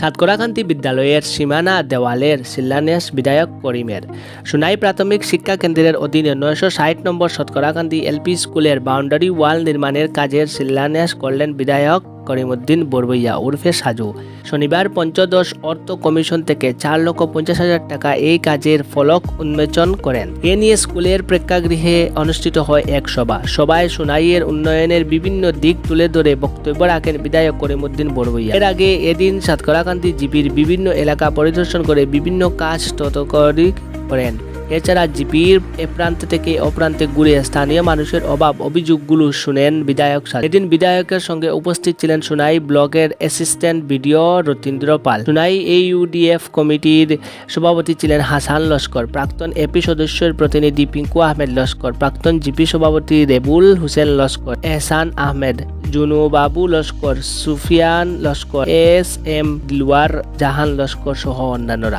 সাতকরাকান্তি বিদ্যালয়ের সীমানা দেওয়ালের শিলান্যাস বিধায়ক করিমের। সোনাই প্রাথমিক শিক্ষা কেন্দ্রের অধীনে নয়শো ষাট নম্বর শতকরাকান্দি এলপি স্কুলের বাউন্ডারি ওয়াল নির্মাণের কাজের শিলান্যাস করলেন বিধায়ক করিমউদ্দিন বরবইয়া উর্ফে সাজু। শনিবার পঞ্চদশ অর্থ কমিশন থেকে চার লক্ষ পঞ্চাশ হাজার টাকা এই কাজের ফলক উন্মোচন করেন। এ নিয়ে স্কুলের প্রেক্ষাগৃহে অনুষ্ঠিত হয় এক সভা। সভায় সোনাইয়ের উন্নয়নের বিভিন্ন দিক তুলে ধরে বক্তব্য রাখেন বিধায়ক করিমউদ্দিন বড়বইয়া এর আগে এদিন সাতকরাকান্তি জিপির বিভিন্ন এলাকা পরিদর্শন করে বিভিন্ন কাজ তদারকি করেন। এছাড়া জিপির এ প্রান্ত থেকে ও প্রান্তে ঘুরে স্থানীয় মানুষের অভাব অভিযোগগুলো শুনেন বিধায়ক সাহেব। এদিন বিধায়কের সঙ্গে উপস্থিত ছিলেন সুনাই ব্লকের অ্যাসিস্ট্যান্ট বিডিও রতীন্দ্র পাল। সুনাই এইউডিএফ কমিটির সভাপতি ছিলেন হাসান লস্কর। প্রাক্তন এপি সদস্যের প্রতিনিধি পিঙ্কু আহমেদ লস্কর। প্রাক্তন জিপি সভাপতি রেবুল হুসেন লস্কর। এহসান আহমেদ জুনু বাবু লস্কর, সুফিয়ান লস্কর, এস এম দিলওয়ার জাহান লস্কর সহ অন্যান্যরা।